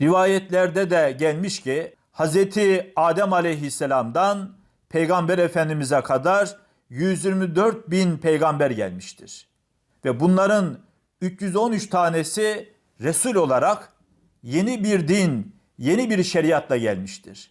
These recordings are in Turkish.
Rivayetlerde de gelmiş ki Hz. Adem aleyhisselamdan Peygamber Efendimiz'e kadar 124 bin peygamber gelmiştir. Ve bunların 313 tanesi Resul olarak yeni bir din, yeni bir şeriatla gelmiştir.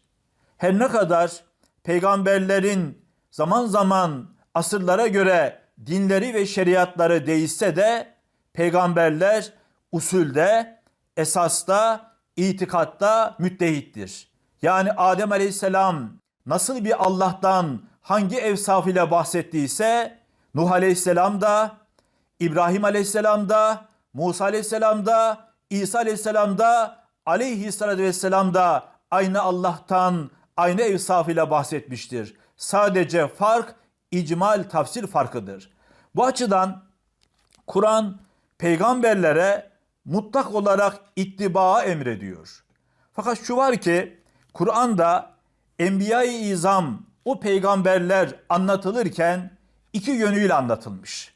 Her ne kadar peygamberlerin zaman zaman asırlara göre dinleri ve şeriatları değişse de peygamberler usulde, esasta, itikatta müttehittir. Yani Adem Aleyhisselam nasıl bir Allah'tan hangi evsafıyla bahsettiyse Nuh Aleyhisselam da, İbrahim Aleyhisselam da, Musa Aleyhisselam da, İsa Aleyhisselam da, Aleyhisselatü Vesselam da aynı Allah'tan aynı evsafıyla bahsetmiştir. Sadece fark icmal tafsir farkıdır. Bu açıdan Kur'an peygamberlere mutlak olarak ittibaa emrediyor. Fakat şu var ki Kur'an'da Enbiya-i İzam o peygamberler anlatılırken iki yönüyle anlatılmış.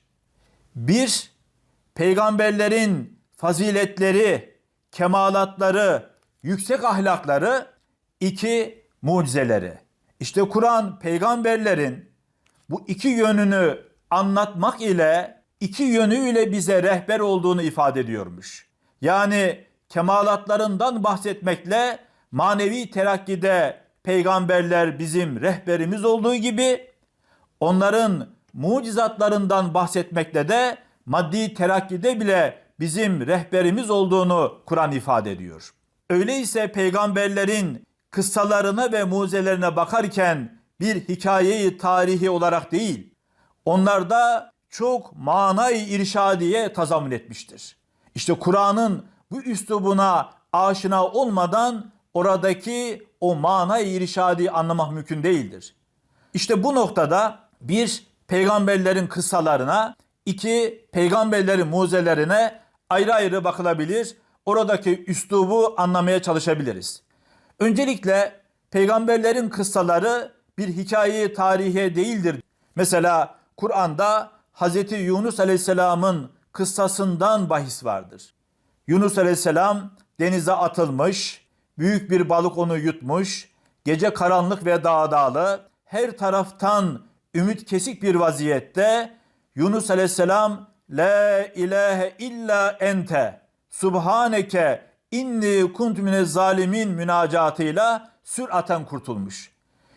Bir, peygamberlerin faziletleri, kemalatları, yüksek ahlakları, iki, mucizeleri. İşte Kur'an peygamberlerin bu iki yönünü anlatmak ile iki yönüyle bize rehber olduğunu ifade ediyormuş. Yani kemalatlarından bahsetmekle manevi terakkide peygamberler bizim rehberimiz olduğu gibi onların mucizatlarından bahsetmekle de maddi terakkide bile bizim rehberimiz olduğunu Kur'an ifade ediyor. Öyleyse peygamberlerin kıssalarına ve mucizelerine bakarken bir hikayeyi tarihi olarak değil, onlarda çok manayı irşadiye tazammül etmiştir. İşte Kur'an'ın bu üslubuna aşina olmadan oradaki o manayı irşadi anlamak mümkün değildir. İşte bu noktada bir peygamberlerin kıssalarına, iki peygamberlerin mucizelerine ayrı ayrı bakılabilir. Oradaki üslubu anlamaya çalışabiliriz. Öncelikle peygamberlerin kıssaları bir hikaye tarihe değildir. Mesela Kur'an'da Hz. Yunus Aleyhisselam'ın kıssasından bahis vardır. Yunus Aleyhisselam denize atılmış, büyük bir balık onu yutmuş, gece karanlık ve dağdağlı, her taraftan ümit kesik bir vaziyette Yunus Aleyhisselam La ilahe illa ente subhaneke inni kunt mine zalimin münacatıyla süraten kurtulmuş.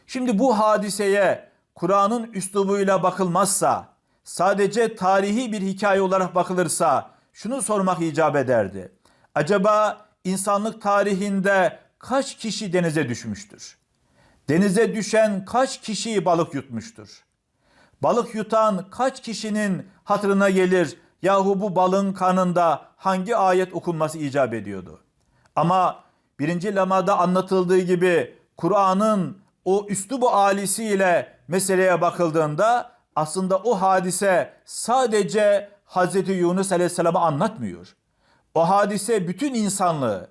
Şimdi bu hadiseye Kur'an'ın üslubuyla bakılmazsa, sadece tarihi bir hikaye olarak bakılırsa şunu sormak icap ederdi. Acaba insanlık tarihinde kaç kişi denize düşmüştür? Denize düşen kaç kişi balık yutmuştur? Balık yutan kaç kişinin hatırına gelir yahu bu balığın karnında hangi ayet okunması icap ediyordu? Ama birinci lemada anlatıldığı gibi Kur'an'ın o üslubu alisiyle meseleye bakıldığında aslında o hadise sadece Hz. Yunus Aleyhisselam'ı anlatmıyor. O hadise bütün insanlığı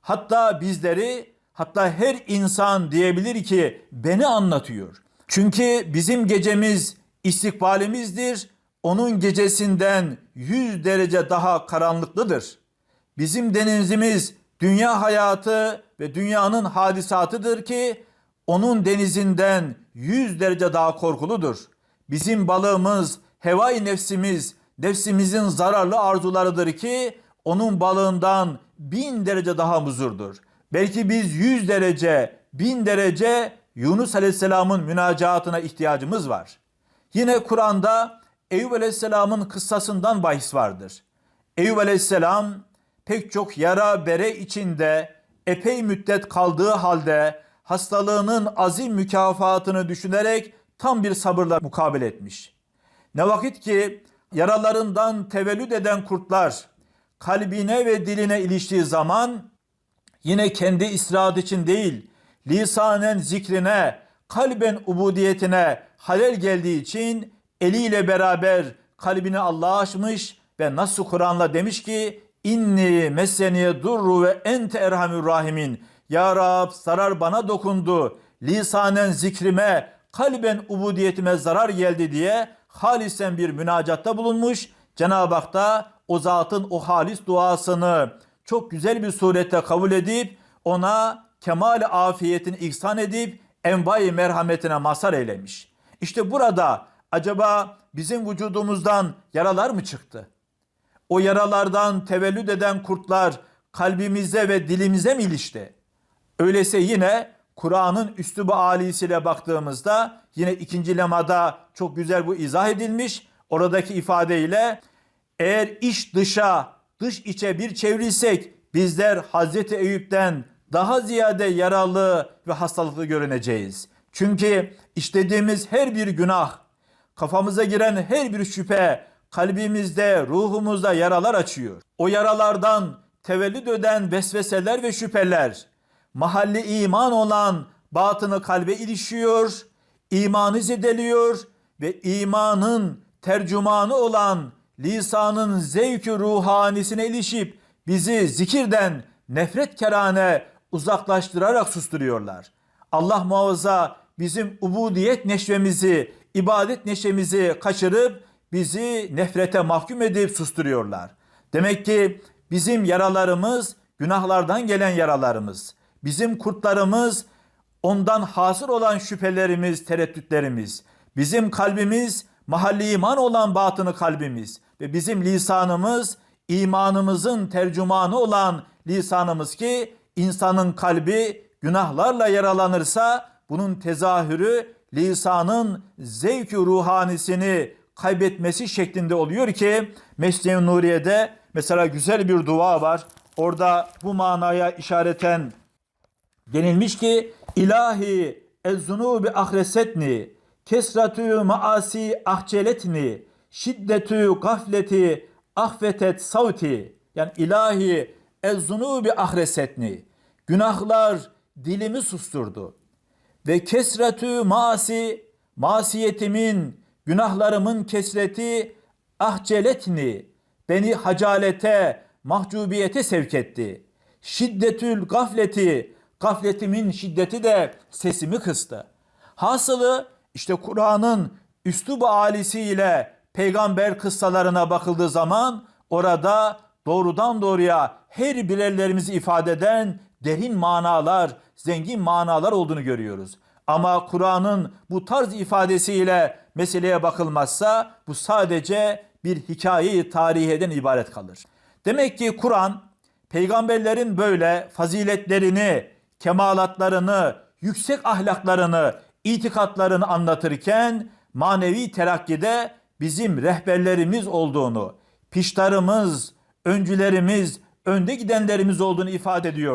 hatta bizleri hatta her insan diyebilir ki beni anlatıyor. Çünkü bizim gecemiz istikbalimizdir. Onun gecesinden 100 derece daha karanlıklıdır. Bizim denizimiz dünya hayatı ve dünyanın hadisatıdır ki onun denizinden 100 derece daha korkuludur. Bizim balığımız, hevai nefsimiz, nefsimizin zararlı arzularıdır ki onun balığından bin derece daha huzurdur. Belki biz 100 derece, bin derece Yunus Aleyhisselam'ın münacatına ihtiyacımız var. Yine Kur'an'da Eyüp Aleyhisselam'ın kıssasından bahis vardır. Eyüp Aleyhisselam pek çok yara bere içinde epey müddet kaldığı halde hastalığının azim mükafatını düşünerek tam bir sabırla mukabele etmiş. Ne vakit ki yaralarından tevellüt eden kurtlar kalbine ve diline iliştiği zaman yine kendi istirahat için değil, lisanen zikrine, kalben ubudiyetine halel geldiği için eliyle beraber kalbini Allah'a açmış ve nasıl Kur'an'la demiş ki inni meseniye durru ve ente erhamür rahimin. Ya Rab zarar bana dokundu. Lisanen zikrime, kalben ubudiyetime zarar geldi diye halisen bir münacatta bulunmuş. Cenab-ı Hak da o zatın o halis duasını çok güzel bir surette kabul edip ona kemal afiyetini ihsan edip envai merhametine mazhar eylemiş. İşte burada acaba bizim vücudumuzdan yaralar mı çıktı? O yaralardan tevellüd eden kurtlar kalbimize ve dilimize mi ilişti? Öyleyse yine Kur'an'ın üslubu alisiyle baktığımızda yine ikinci lemada çok güzel bu izah edilmiş. Oradaki ifadeyle eğer iç dışa, dış içe bir çevrilsek bizler Hazreti Eyüp'ten daha ziyade yaralı ve hastalıklı görüneceğiz. Çünkü işlediğimiz her bir günah, kafamıza giren her bir şüphe kalbimizde, ruhumuzda yaralar açıyor. O yaralardan tevellüd eden vesveseler ve şüpheler mahalli iman olan batını kalbe ilişiyor, imanı zedeliyor ve imanın tercümanı olan lisanın zevkü ruhanisine ilişip bizi zikirden nefret kerane uzaklaştırarak susturuyorlar. Allah muhafaza bizim ubudiyet neşvemizi, ibadet neşemizi kaçırıp bizi nefrete mahkum edip susturuyorlar. Demek ki bizim yaralarımız günahlardan gelen yaralarımız. Bizim kurtlarımız ondan hasır olan şüphelerimiz, tereddütlerimiz. Bizim kalbimiz mahalli iman olan batını kalbimiz ve bizim lisanımız imanımızın tercümanı olan lisanımız ki insanın kalbi günahlarla yaralanırsa bunun tezahürü lisanın zevk ruhanisini kaybetmesi şeklinde oluyor ki Mesnevi Nuriye'de mesela güzel bir dua var. Orada bu manaya işareten denilmiş ki ilahi ezzunubi ahresetni kesratü maasi ahceletni şiddetü gafleti ahvetet savti. Yani ilahi ezzunubi ahresetni. Günahlar dilimi susturdu. Ve kesretü maasi masiyetimin günahlarımın kesreti ahceletni beni hacalete mahcubiyete sevk etti. Şiddetül gafleti gafletimin şiddeti de sesimi kıstı. Hasılı işte Kur'an'ın üslubu alisiyle peygamber kıssalarına bakıldığı zaman orada doğrudan doğruya her birerlerimizi ifade eden derin manalar, zengin manalar olduğunu görüyoruz. Ama Kur'an'ın bu tarz ifadesiyle meseleye bakılmazsa bu sadece bir hikayeyi tariheden ibaret kalır. Demek ki Kur'an peygamberlerin böyle faziletlerini, kemalatlarını, yüksek ahlaklarını, itikatlarını anlatırken manevi terakkide bizim rehberlerimiz olduğunu, piştarımız, öncülerimiz, önde gidenlerimiz olduğunu ifade ediyor.